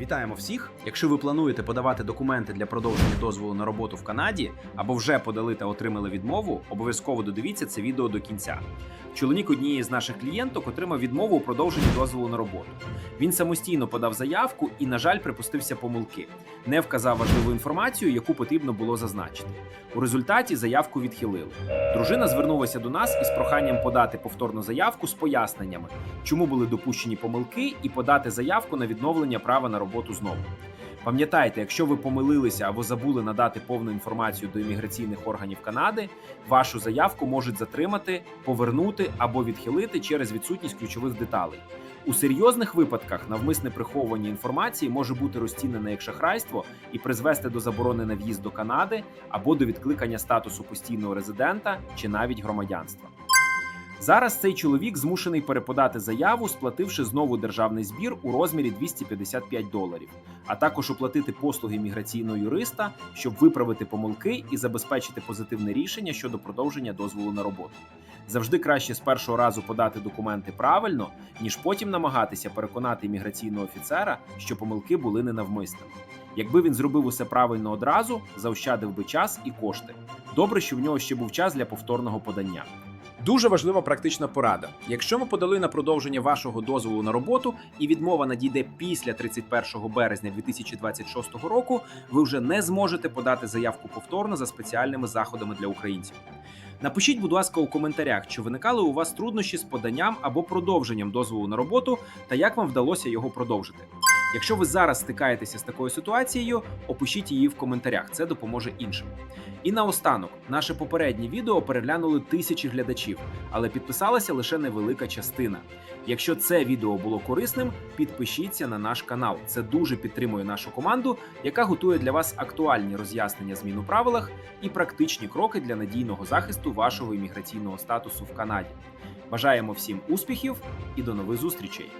Вітаємо всіх! Якщо ви плануєте подавати документи для продовження дозволу на роботу в Канаді або вже подали та отримали відмову, обов'язково додивіться це відео до кінця. Чоловік однієї з наших клієнток отримав відмову у продовженні дозволу на роботу. Він самостійно подав заявку і, на жаль, припустився помилки, не вказав важливу інформацію, яку потрібно було зазначити. У результаті заявку відхилили. Дружина звернулася до нас із проханням подати повторну заявку з поясненнями, чому були допущені помилки, і подати заявку на відновлення права на роботу знову. Пам'ятайте, якщо ви помилилися або забули надати повну інформацію до імміграційних органів Канади, вашу заявку можуть затримати, повернути або відхилити через відсутність ключових деталей. У серйозних випадках навмисне приховування інформації може бути розцінене як шахрайство і призвести до заборони на в'їзд до Канади або до відкликання статусу постійного резидента чи навіть громадянства. Зараз цей чоловік змушений переподати заяву, сплативши знову державний збір у розмірі 255 доларів, а також оплатити послуги міграційного юриста, щоб виправити помилки і забезпечити позитивне рішення щодо продовження дозволу на роботу. Завжди краще з першого разу подати документи правильно, ніж потім намагатися переконати імміграційного офіцера, що помилки були ненавмисними. Якби він зробив усе правильно одразу, заощадив би час і кошти. Добре, що в нього ще був час для повторного подання. Дуже важлива практична порада. Якщо ми подали на продовження вашого дозволу на роботу і відмова надійде після 31 березня 2026 року, ви вже не зможете подати заявку повторно за спеціальними заходами для українців. Напишіть, будь ласка, у коментарях, чи виникали у вас труднощі з поданням або продовженням дозволу на роботу та як вам вдалося його продовжити. Якщо ви зараз стикаєтеся з такою ситуацією, опишіть її в коментарях, це допоможе іншим. І наостанок, наше попереднє відео переглянули тисячі глядачів, але підписалася лише невелика частина. Якщо це відео було корисним, підпишіться на наш канал. Це дуже підтримує нашу команду, яка готує для вас актуальні роз'яснення змін у правилах і практичні кроки для надійного захисту вашого імміграційного статусу в Канаді. Бажаємо всім успіхів і до нових зустрічей!